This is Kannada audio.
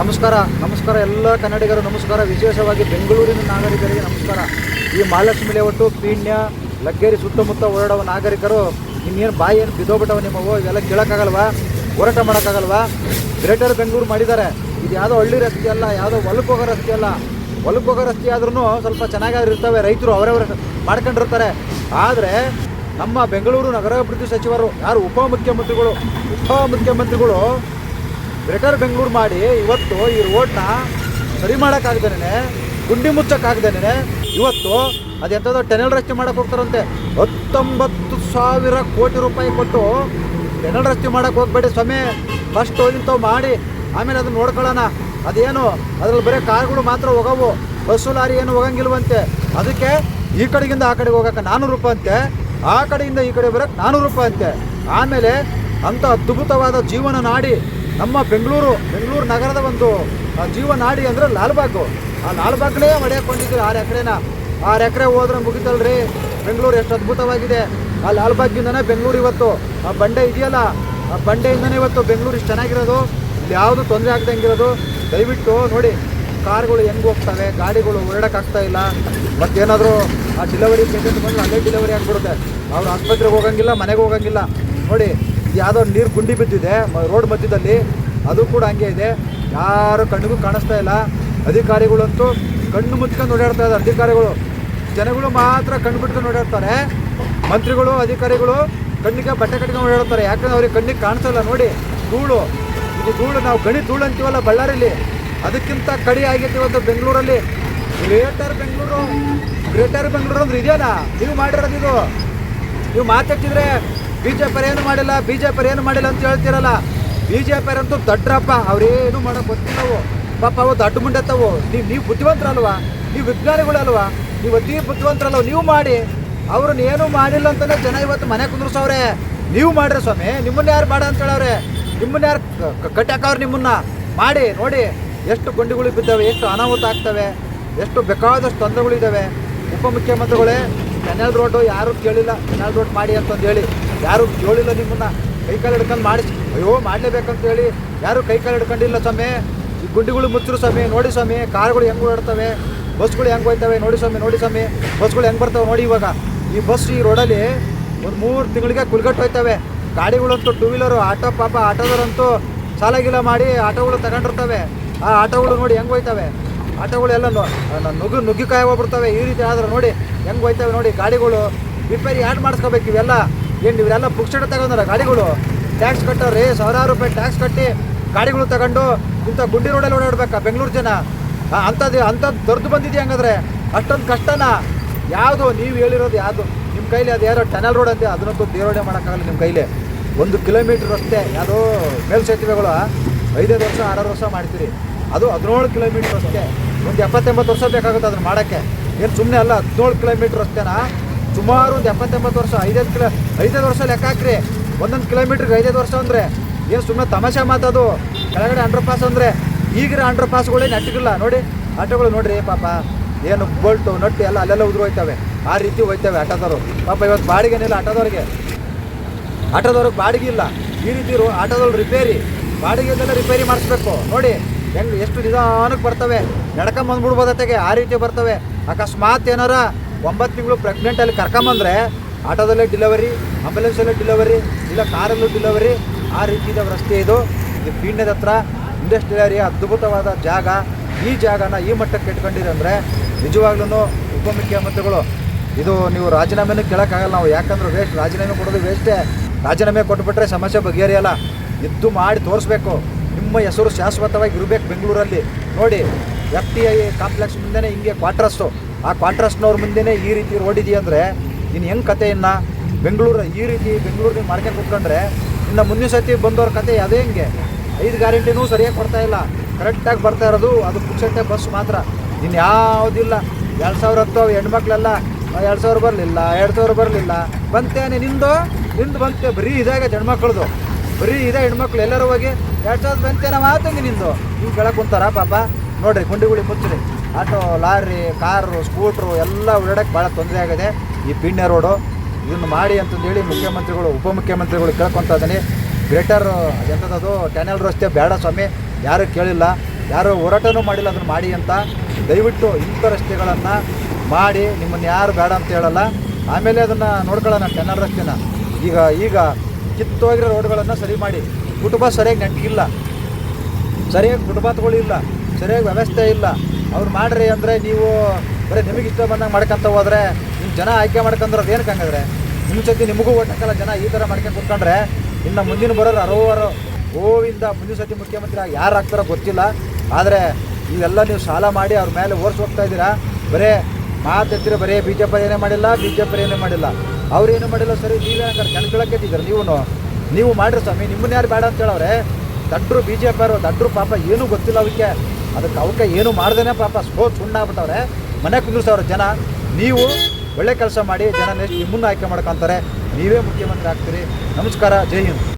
ನಮಸ್ಕಾರ ನಮಸ್ಕಾರ ಎಲ್ಲ ಕನ್ನಡಿಗರು, ನಮಸ್ಕಾರ ವಿಶೇಷವಾಗಿ ಬೆಂಗಳೂರಿನ ನಾಗರಿಕರಿಗೆ ನಮಸ್ಕಾರ. ಈ ಮಹಾಲಕ್ಷ್ಮಿ ಲೇಔಟು ಪೀಣ್ಯ, ಲಗ್ಗೇರಿ ಸುತ್ತಮುತ್ತ ಓಡಾಡುವ ನಾಗರಿಕರು, ಇನ್ನೇನು ಬಾಯಿ ಏನು ಬಿದ್ದೋಗ್ಬಿಟ್ಟವ ನಿಮ್ಮವು ಇವೆಲ್ಲ ಕೇಳೋಕ್ಕಾಗಲ್ವಾ? ಹೋರಾಟ ಮಾಡೋಕ್ಕಾಗಲ್ವಾ? ಗ್ರೇಟರ್ ಬೆಂಗಳೂರು ಮಾಡಿದ್ದಾರೆ. ಇದು ಯಾವುದೋ ಹಳ್ಳಿ ರಸ್ತೆ ಅಲ್ಲ, ಯಾವುದೋ ಹೋಗೋ ರಸ್ತೆ ಅಲ್ಲ. ಹೋಗೋ ರಸ್ತೆ ಆದ್ರೂ ಸ್ವಲ್ಪ ಚೆನ್ನಾಗಿ ಇರ್ತವೆ, ರೈತರು ಅವರವರ ಮಾಡ್ಕೊಂಡಿರ್ತಾರೆ. ಆದರೆ ನಮ್ಮ ಬೆಂಗಳೂರು ನಗರಾಭಿವೃದ್ಧಿ ಸಚಿವರು ಯಾರು ಉಪಮುಖ್ಯಮಂತ್ರಿಗಳು? ಉಪಮುಖ್ಯಮಂತ್ರಿಗಳು ಗ್ರೇಟರ್ ಬೆಂಗಳೂರು ಮಾಡಿ ಇವತ್ತು ಈ ರೋಡ್ನ ಸರಿ ಮಾಡೋಕ್ಕಾಗ್ದೇನೆ, ಗುಂಡಿ ಮುಚ್ಚೋಕ್ಕಾಗ್ದೇನೆ ಇವತ್ತು ಅದೆಂಥದೋ ಟೆನಲ್ ರಸ್ತೆ ಮಾಡೋಕೆ ಹೋಗ್ತಾರಂತೆ. ಹತ್ತೊಂಬತ್ತು ಸಾವಿರ ಕೋಟಿ ರೂಪಾಯಿ ಕೊಟ್ಟು ಟೆನಲ್ ರಸ್ತೆ ಮಾಡೋಕೆ ಹೋಗ್ಬೇಡಿ ಸ್ವಾಮಿ. ಫಸ್ಟ್ ಹೋಗಿಂತವು ಮಾಡಿ, ಆಮೇಲೆ ಅದನ್ನ ನೋಡ್ಕೊಳ್ಳೋಣ. ಅದೇನು, ಅದ್ರಲ್ಲಿ ಬರೀ ಕಾರ್ಗಳು ಮಾತ್ರ ಹೋಗವು. ಬಸ್ಸು ಲಾರಿ ಏನು ಹೋಗಂಗಿಲ್ವಂತೆ. ಅದಕ್ಕೆ ಈ ಕಡೆಗಿಂದ ಆ ಕಡೆಗೆ ಹೋಗೋಕೆ ನಾನ್ನೂರು ರೂಪಾಯಿ ಅಂತೆ. ಆ ಕಡೆಯಿಂದ ಈ ಕಡೆ ಬರೋಕ್ಕೆ ನಾನ್ನೂರು ರೂಪಾಯಿ ಅಂತೆ. ಆಮೇಲೆ ಅಂಥ ಅದ್ಭುತವಾದ ಜೀವನ ನಾಡಿ ನಮ್ಮ ಬೆಂಗಳೂರು ಬೆಂಗಳೂರು ನಗರದ ಒಂದು ಜೀವನಾಡಿ ಅಂದರೆ ಲಾಲ್ಬಾಗು. ಆ ಲಾಲ್ಬಾಗ್ನೇ ಹೊಡೆಯಕೊಂಡಿದ್ದೀವಿ ಆರು ಎಕರೆನ. ಆರು ಎಕರೆ ಹೋದ್ರೆ ಮುಗಿತಲ್ರಿ. ಬೆಂಗಳೂರು ಎಷ್ಟು ಅದ್ಭುತವಾಗಿದೆ. ಆ ಲಾಲ್ಬಾಗಿಂದನೇ ಬೆಂಗಳೂರು ಇವತ್ತು, ಆ ಬಂಡೆ ಇದೆಯಲ್ಲ, ಆ ಬಂಡೆಯಿಂದನೇ ಇವತ್ತು ಬೆಂಗಳೂರು ಇಷ್ಟು ಚೆನ್ನಾಗಿರೋದು. ಇಲ್ಲಿ ಯಾವುದು ತೊಂದರೆ ಆಗ್ದಂಗಿರೋದು. ದಯವಿಟ್ಟು ನೋಡಿ, ಕಾರ್ಗಳು ಹೆಂಗೆ ಹೋಗ್ತವೆ, ಗಾಡಿಗಳು ಓಡಾಡೋಕ್ಕಾಗ್ತಾ ಇಲ್ಲ. ಮತ್ತೇನಾದರೂ ಆ ಡಿಲವರಿ ಪೇಷಂಟ್ ಬಂದರೆ ಅಲ್ಲೇ ಡಿಲವರಿ ಆಗಿಬಿಡುತ್ತೆ. ಅವ್ರು ಆಸ್ಪತ್ರೆಗೆ ಹೋಗಂಗಿಲ್ಲ, ಮನೆಗೆ ಹೋಗಂಗಿಲ್ಲ. ನೋಡಿ ಯಾವುದೋ ನೀರು ಗುಂಡಿ ಬಿದ್ದಿದೆ ರೋಡ್ ಮಧ್ಯದಲ್ಲಿ. ಅದು ಕೂಡ ಹಂಗೆ ಇದೆ. ಯಾರು ಕಣ್ಣಿಗೂ ಕಾಣಿಸ್ತಾ ಇಲ್ಲ. ಅಧಿಕಾರಿಗಳಂತೂ ಕಣ್ಣು ಮುಚ್ಕೊಂಡು ಓಡಾಡ್ತಾ ಇದ್ದಾರೆ. ಅಧಿಕಾರಿಗಳು, ಜನಗಳು ಮಾತ್ರ ಕಣ್ಣು ಬಿಟ್ಕೊಂಡು ಓಡಾಡ್ತಾರೆ ಮಂತ್ರಿಗಳು, ಅಧಿಕಾರಿಗಳು ಕಣ್ಣಿಗೆ ಬಟ್ಟೆ ಕಟ್ಕೊಂಡು ಓಡಾಡ್ತಾರೆ ಯಾಕಂದ್ರೆ ಅವ್ರಿಗೆ ಕಣ್ಣಿಗೆ ಕಾಣಿಸ್ತಾ ಇಲ್ಲ. ನೋಡಿ, ಧೂಳು. ಇದು ಧೂಳು, ನಾವು ಗಣಿ ಧೂಳು ಅಂತೀವಲ್ಲ ಬಳ್ಳಾರಿಲಿ. ಅದಕ್ಕಿಂತ ಕಡಿ ಆಗೈತಿ ಇವತ್ತು ಬೆಂಗಳೂರಲ್ಲಿ. ಗ್ರೇಟರ್ ಬೆಂಗಳೂರು. ಗ್ರೇಟರ್ ಬೆಂಗಳೂರು ಅಂದ್ರೆ ಇದೆಯಲ್ಲ? ನೀವು ಮಾಡಿರೋದು ಇದು. ನೀವು ಮಾತಾಡ್ತಿದ್ರೆ ಬಿ ಜೆ ಪಿ ಏನು ಮಾಡಿಲ್ಲ ಬಿ ಜೆ ಪಿ ಏನು ಮಾಡಿಲ್ಲ ಅಂತ ಹೇಳ್ತಿರಲ್ಲ. ಬಿ ಜೆ ಪಿ ಅಂತೂ ದಡ್ರಪ್ಪ, ಅವ್ರೇನು ಮಾಡೋಕೆ ಗೊತ್ತಿಲ್ಲವು. ಪಾಪ ಅವು ದಡ್ಡ ಮುಂಡೆತ್ತವು ನೀವು ನೀವು ಬುದ್ಧಿವಂತರಲ್ವಾ? ನೀವು ವಿಜ್ಞಾನಿಗಳಲ್ವಾ? ನೀವು ಅತಿ ಬುದ್ಧಿವಂತರಲ್ವ ನೀವು ಮಾಡಿ. ಅವ್ರನ್ನ ಏನೂ ಮಾಡಿಲ್ಲ ಅಂತಲೇ ಜನ ಇವತ್ತು ಮನೆ ಕುಂದ್ರಸವ್ರೆ. ನೀವು ಮಾಡ್ರಿ ಸ್ವಾಮಿ, ನಿಮ್ಮನ್ನ ಯಾರು ಮಾಡ ಅಂತ ಹೇಳವ್ರೆ. ನಿಮ್ಮನ್ನ ಯಾರು ಕಟ್ಟಾಕವ್ರು ನಿಮ್ಮನ್ನ? ಮಾಡಿ, ನೋಡಿ. ಎಷ್ಟು ಗುಂಡಿಗಳು ಬಿದ್ದಾವೆ, ಎಷ್ಟು ಅನಾಹುತ ಆಗ್ತವೆ, ಎಷ್ಟು ಬೇಕಾದಷ್ಟು ತೊಂದರೆಗಳಿದ್ದಾವೆ ಉಪಮುಖ್ಯಮಂತ್ರಿಗಳೇ ಕೆನಲ್ ರೋಡು ಯಾರು ಕೇಳಿಲ್ಲ ಕೆನಲ್ ರೋಡ್ ಮಾಡಿ ಅಂತಂದು ಹೇಳಿ. ಯಾರು ಕೇಳಿಲ್ಲ ನಿಮ್ಮನ್ನ? ಕೈ ಕಾಲು ಹಿಡ್ಕೊಂಡು ಮಾಡಿ. ಅಯ್ಯೋ, ಮಾಡಲೇಬೇಕಂತ ಹೇಳಿ. ಯಾರು ಕೈ ಕಾಲು ಹಿಡ್ಕೊಂಡಿಲ್ಲ ಸ್ವಾಮಿ? ಈ ಗುಂಡಿಗಳು ಮುಚ್ಚರು ಸ್ವಾಮಿ. ನೋಡಿ ಸ್ವಾಮಿ, ಕಾರ್ಗಳು ಹೆಂಗೆ ಓಡಾಡ್ತವೆ? ಬಸ್ಗಳು ಹೆಂಗೆ ಹೋಯ್ತವೆ ನೋಡಿ ಸ್ವಾಮಿ ನೋಡಿ ಸ್ವಾಮಿ. ಬಸ್ಗಳು ಹೆಂಗೆ ಬರ್ತವೆ ನೋಡಿ ಇವಾಗ. ಈ ಬಸ್ ಈ ರೋಡಲ್ಲಿ ಒಂದು ಮೂರು ತಿಂಗಳಿಗೆ ಕುಲ್ಗಟ್ಟು ಹೋಯ್ತವೆ. ಗಾಡಿಗಳಂತೂ ಟೂ ವೀಲರು ಆಟೋ ಪಾಪ ಆಟೋದವರಂತೂ ಸಾಲ ಗೀಲ ಮಾಡಿ ಆಟೋಗಳು ತಗೊಂಡಿರ್ತವೆ. ಆ ಆಟೋಗಳು ನೋಡಿ ಹೆಂಗೆ ಹೋಯ್ತವೆ? ಆಟೋಗಳೆಲ್ಲ ನುಗ್ಗು ನುಗ್ಗಿಕಾಯಿ ಹೋಗ್ಬಿಡ್ತವೆ. ಈ ರೀತಿ ಆದ್ರೆ ನೋಡಿ ಹೆಂಗೆ ಹೋಯ್ತವೆ ನೋಡಿ ಗಾಡಿಗಳು. ರಿಪೇರಿ ಆ್ಯಡ್ ಮಾಡಿಸ್ಕೋಬೇಕು ಇವೆಲ್ಲ? ಏನು ಇವರೆಲ್ಲ ಪುಕ್ಸೆಟ್ ತಗೊಂಡಾರ ಗಾಡಿಗಳು. ಟ್ಯಾಕ್ಸ್ ಕಟ್ಟೋರಿ ಸಾವಿರಾರು ರೂಪಾಯಿ ಟ್ಯಾಕ್ಸ್ ಕಟ್ಟಿ ಗಾಡಿಗಳು ತಗೊಂಡು ಇಂಥ ಗುಂಡಿ ರೋಡಲ್ಲಿ ಓಡಾಡ್ಬೇಕಾ, ಬೆಂಗಳೂರು ಜನ? ಅಂಥದ್ದು ಅಂಥದ್ದು ದೊಡ್ದು ಬಂದಿದೆ ಹಂಗಾದ್ರೆ? ಅಷ್ಟೊಂದು ಕಷ್ಟನಾ? ಯಾವುದು, ನೀವು ಹೇಳಿರೋದು ಯಾವುದು? ನಿಮ್ಮ ಕೈಲಿ ಅದು ಯಾರೋ ಟನಲ್ ರೋಡ್ ಅಂತೆ ಅದನ್ನಂತೂ ದೇವರಣೆ ಮಾಡೋಕ್ಕಾಗಲ್ಲ ನಿಮ್ಮ ಕೈಲಿ. ಒಂದು ಕಿಲೋಮೀಟ್ರ್ ರಸ್ತೆ, ಯಾವುದೋ ಮೇಲ್ಸೇತುವೆಗಳು ಐದೈದು ವರ್ಷ ಆರಾರು ವರ್ಷ ಮಾಡ್ತೀರಿ. ಅದು ಹದಿನೇಳು ಕಿಲೋಮೀಟ್ರ್ ರಸ್ತೆ. ಒಂದು ಎಪ್ಪತ್ತೆಂಬತ್ತು ವರ್ಷ ಬೇಕಾಗುತ್ತೆ ಅದನ್ನು ಮಾಡೋಕ್ಕೆ. ಏನು ಸುಮ್ಮನೆ ಅಲ್ಲ, ಹದಿನೇಳು ಕಿಲೋಮೀಟ್ರ್ ರಸ್ತೆನ? ಸುಮಾರು ಒಂದು ಎಪ್ಪತ್ತೆಂಬತ್ತು ವರ್ಷ, ಐದೈದು ಕಿಲೋ, ಐದೈದು ವರ್ಷ ಲೆಕ್ಕ ಹಾಕ್ರಿ. ಒಂದೊಂದು ಕಿಲೋಮೀಟ್ರಿಗೆ ಐದೈದು ವರ್ಷ ಅಂದರೆ. ಏನು ಸುಮ್ಮನೆ ತಮಾಷೆ ಮಾತದು ಕೆಳಗಡೆ ಅಂಡರ್ ಪಾಸ್ ಅಂದರೆ ಈಗಿರೋ ಅಂಡರ್ ಪಾಸ್ಗಳೇ ಅಟ್ಟಿಗಿಲ್ಲ ನೋಡಿ, ಆಟೋಗಳು ನೋಡ್ರಿ ಪಾಪ. ಏನು ಬೋಲ್ಟು ನಟ್ಟು ಎಲ್ಲ ಅಲ್ಲೆಲ್ಲ ಉದುರು ಹೋಯ್ತವೆ. ಆ ರೀತಿ ಹೋಯ್ತವೆ ಆಟೋದವರು. ಪಾಪ ಇವತ್ತು ಬಾಡಿಗೆನಿಲ್ಲ ಆಟೋದವ್ರಿಗೆ. ಆಟೋದವ್ರಿಗೆ ಬಾಡಿಗೆ ಇಲ್ಲ. ಈ ರೀತಿ ಆಟೋದವ್ರು ರಿಪೇರಿ ಬಾಡಿಗೆದೆಲ್ಲ ರಿಪೇರಿ ಮಾಡಿಸ್ಬೇಕು. ನೋಡಿ, ಹೆಂಗೆ ಎಷ್ಟು ನಿಧಾನಕ್ಕೆ ಬರ್ತವೆ. ನಡ್ಕೊಂಬಂದ್ಬಿಡ್ಬೋದತ್ತೆಗೆ ಆ ರೀತಿ ಬರ್ತವೆ. ಅಕಸ್ಮಾತ್ ಏನಾರ ಒಂಬತ್ತು ತಿಂಗಳು ಪ್ರೆಗ್ನೆಂಟಲ್ಲಿ ಕರ್ಕೊಂಬಂದ್ರೆ ಆಟೋದಲ್ಲೇ ಡಿಲವರಿ ಆಂಬುಲೆನ್ಸಲ್ಲೇ ಡಿಲವರಿ ಇಲ್ಲ ಕಾರಲ್ಲೂ ಡಿಲವರಿ ಆ ರೀತಿ ಇದಾವೆ ರಸ್ತೆ ಇದು. ಇದು ಪೀಣ್ಯದ ಹತ್ರ ಇಂಡಸ್ಟ್ರಿಯಲ್ ಏರಿಯಾ ಅದ್ಭುತವಾದ ಜಾಗ. ಈ ಜಾಗನ ಈ ಮಟ್ಟಕ್ಕೆ ಇಟ್ಕೊಂಡಿದೆ ಅಂದರೆ ನಿಜವಾಗ್ಲೂ ಉಪಮುಖ್ಯಮಂತ್ರಿಗಳು, ಇದು ನೀವು ರಾಜೀನಾಮೆನೂ ಕೇಳೋಕ್ಕಾಗಲ್ಲ ನಾವು. ಯಾಕಂದ್ರೆ ವೇಸ್ಟ್ ರಾಜೀನಾಮೆ ಕೊಡೋದು ವೇಸ್ಟೇ ರಾಜೀನಾಮೆ ಕೊಟ್ಬಿಟ್ರೆ ಸಮಸ್ಯೆ ಬಗೆಹರಿಯಲ್ಲ. ಇದ್ದು ಮಾಡಿ ತೋರಿಸ್ಬೇಕು. ನಿಮ್ಮ ಹೆಸರು ಶಾಶ್ವತವಾಗಿ ಇರಬೇಕು ಬೆಂಗಳೂರಲ್ಲಿ. ನೋಡಿ ಎಫ್ ಟಿ ಐ ಕಾಂಪ್ಲೆಕ್ಸ್ ಮುಂದೆನೇ ಹಿಂಗೆ ಕ್ವಾರ್ಟರ್ಸು ಆ ಕಾಂಟ್ರಾಸ್ಟ್ನವ್ರ ಮುಂದೆನೇ ಈ ರೀತಿ ರೋಡ್ ಇದೆಯಂದರೆ ನೀನು ಹೆಂಗೆ ಕತೆ ಇನ್ನು ಬೆಂಗಳೂರು ಈ ರೀತಿ ಬೆಂಗಳೂರಿಗೆ ಮಾಡ್ಕೊಂಡು ಕುತ್ಕೊಂಡ್ರೆ, ಇನ್ನು ಮುಂದಿನ ಸತಿ ಬಂದವ್ರ ಕತೆ ಅದೇ ಹೆಂಗೆ. ಐದು ಗ್ಯಾರಂಟಿನೂ ಸರಿಯಾಗಿ ಕೊಡ್ತಾ ಇಲ್ಲ. ಕರೆಕ್ಟಾಗಿ ಬರ್ತಾ ಇರೋದು ಅದು ಪುಕ್ಸಟ್ಟೆ ಬಸ್ ಮಾತ್ರ. ಇನ್ನು ಯಾವುದಿಲ್ಲ ಎರಡು ಸಾವಿರ ಹತ್ತು ಹೆಣ್ಮಕ್ಳೆಲ್ಲ ಎರಡು ಸಾವಿರ ಬರಲಿಲ್ಲ, ಎರಡು ಸಾವಿರ ಬರಲಿಲ್ಲ. ಬಂತೇನೆ ನಿಂದು? ನಿಂದು ಬಂತೆ. ಬರೀ ಇದಾಗ ಹೆಣ್ಮಕ್ಳದು ಬರೀ ಇದೆ ಹೆಣ್ಮಕ್ಳು ಎಲ್ಲರೂ ಹೋಗಿ, ಎರಡು ಸಾವಿರದ ಬಂತೇನ ಮಾತಂಗೆ ನಿಂದು? ಹಿಂಗೆ ಕೇಳಕ್ಕೆ ಕುಂತಾರ ಪಾಪ. ನೋಡ್ರಿ, ಗುಂಡಿಗುಳಿ ಮುಚ್ಚ್ರಿ. ಆಟೋ, ಲಾರಿ, ಕಾರು, ಸ್ಕೂಟ್ರು ಎಲ್ಲ ಓಡಾಡಕ್ಕೆ ಭಾಳ ತೊಂದರೆ ಆಗಿದೆ. ಈ ಪಿಣ್ಯ ರೋಡು, ಇದನ್ನು ಮಾಡಿ ಅಂತಂದೇಳಿ ಮುಖ್ಯಮಂತ್ರಿಗಳು, ಉಪಮುಖ್ಯಮಂತ್ರಿಗಳು ಕೇಳ್ಕೊತಾ ಇದ್ದೀನಿ. ಗ್ರೇಟರ್ ಎಂಥದ್ದು ಟೆನಲ್ ರಸ್ತೆ ಬೇಡ ಸ್ವಾಮಿ, ಯಾರು ಕೇಳಿಲ್ಲ. ಯಾರು ಹೋರಾಟನೂ ಮಾಡಿಲ್ಲ, ಅದನ್ನು ಮಾಡಿ ಅಂತ. ದಯವಿಟ್ಟು ಇಂಥ ರಸ್ತೆಗಳನ್ನು ಮಾಡಿ, ನಿಮ್ಮನ್ನು ಯಾರು ಬೇಡ ಅಂತ ಹೇಳಲ್ಲ. ಆಮೇಲೆ ಅದನ್ನು ನೋಡ್ಕೊಳ್ಳೋಣ ಕೆನಲ್ ರಸ್ತೆನ. ಈಗ ಈಗ ಕಿತ್ತೋಗಿರೋ ರೋಡ್ಗಳನ್ನು ಸರಿ ಮಾಡಿ. ಕುಟುಂಬ ಸರಿಯಾಗಿ ನೆಂಟಿಲ್ಲ ಸರಿಯಾಗಿ ಫುಟ್ಪಾತ್ಗಳು ಇಲ್ಲ. ಸರಿಯಾಗಿ ವ್ಯವಸ್ಥೆ ಇಲ್ಲ. ಅವ್ರು ಮಾಡ್ರಿ ಅಂದರೆ ನೀವು ಬರೀ ನಿಮಗೆ ಇಷ್ಟ ಬಂದಂಗೆ ಮಾಡ್ಕೊಂತ ಹೋದ್ರೆ ನಿಮ್ಮ ಜನ ಆಯ್ಕೆ ಮಾಡ್ಕೊಂಡ್ರೆ ಅದು ಏನಕ್ಕೆ ಹಂಗಾದ್ರೆ? ನಿಮ್ಮ ಸತಿ ನಿಮಗೂ ಓಟಕ್ಕಲ್ಲ ಜನ ಈ ಥರ ಮಾಡ್ಕೊಂಡು ಕುತ್ಕೊಂಡ್ರೆ, ಇನ್ನು ಮುಂದಿನ ಬರೋರು ಅರೋವರು. ಗೋವಿಂದ ಮುಂದಿನ ಸತಿ ಮುಖ್ಯಮಂತ್ರಿ ಯಾರು ಆಗ್ತಾರೋ ಗೊತ್ತಿಲ್ಲ. ಆದರೆ ಇವೆಲ್ಲ ನೀವು ಸಾಲ ಮಾಡಿ ಅವ್ರ ಮೇಲೆ ಓರ್ಸ್ ಹೋಗ್ತಾ ಇದ್ದೀರಾ? ಬರೇ ಮಾತೆತ್ತಿರ ಬರೀ ಬಿ ಜೆ ಪಿ ಏನೇ ಮಾಡಿಲ್ಲ ಬಿ ಜೆ ಪಿ ಏನೇ ಮಾಡಿಲ್ಲ. ಅವ್ರು ಏನು ಮಾಡಿಲ್ಲ ಸರಿ ಕಣ್ಕೊಳಕ್ಕೆ ಇದ್ದೀರಾ ನೀವು ನೀವು ಮಾಡಿರಿ ಸ್ವಾಮಿ, ನಿಮ್ಮನ್ನ ಯಾರು ಬೇಡ ಅಂತ ಹೇಳವ್ರೆ ದಡ್ರು ಬಿ ಜೆ ಪಿಯವರು ದಡ್ರು ಪಾಪ ಏನೂ ಗೊತ್ತಿಲ್ಲ ಅವಕ್ಕೆ ಅದಕ್ಕೆ ಅವಕ್ಕೆ ಏನು ಮಾಡ್ದೇನೆ ಪಾಪ ಸ್ಕೋ ಸುಣ್ಣ ಆಗ್ಬಿಟ್ಟವ್ರೆ. ಮನೆ ಕುಂದಿರ್ಸವ್ರೆ ಜನ. ನೀವು ಒಳ್ಳೆ ಕೆಲಸ ಮಾಡಿ ಜನ ನೆಕ್ಸ್ಟ್ ನಿಮ್ಮನ್ನು ಆಯ್ಕೆ ಮಾಡ್ಕೊತಾರೆ. ನೀವೇ ಮುಖ್ಯಮಂತ್ರಿ ಆಗ್ತೀರಿ. ನಮಸ್ಕಾರ, ಜೈ ಹಿಂದ್.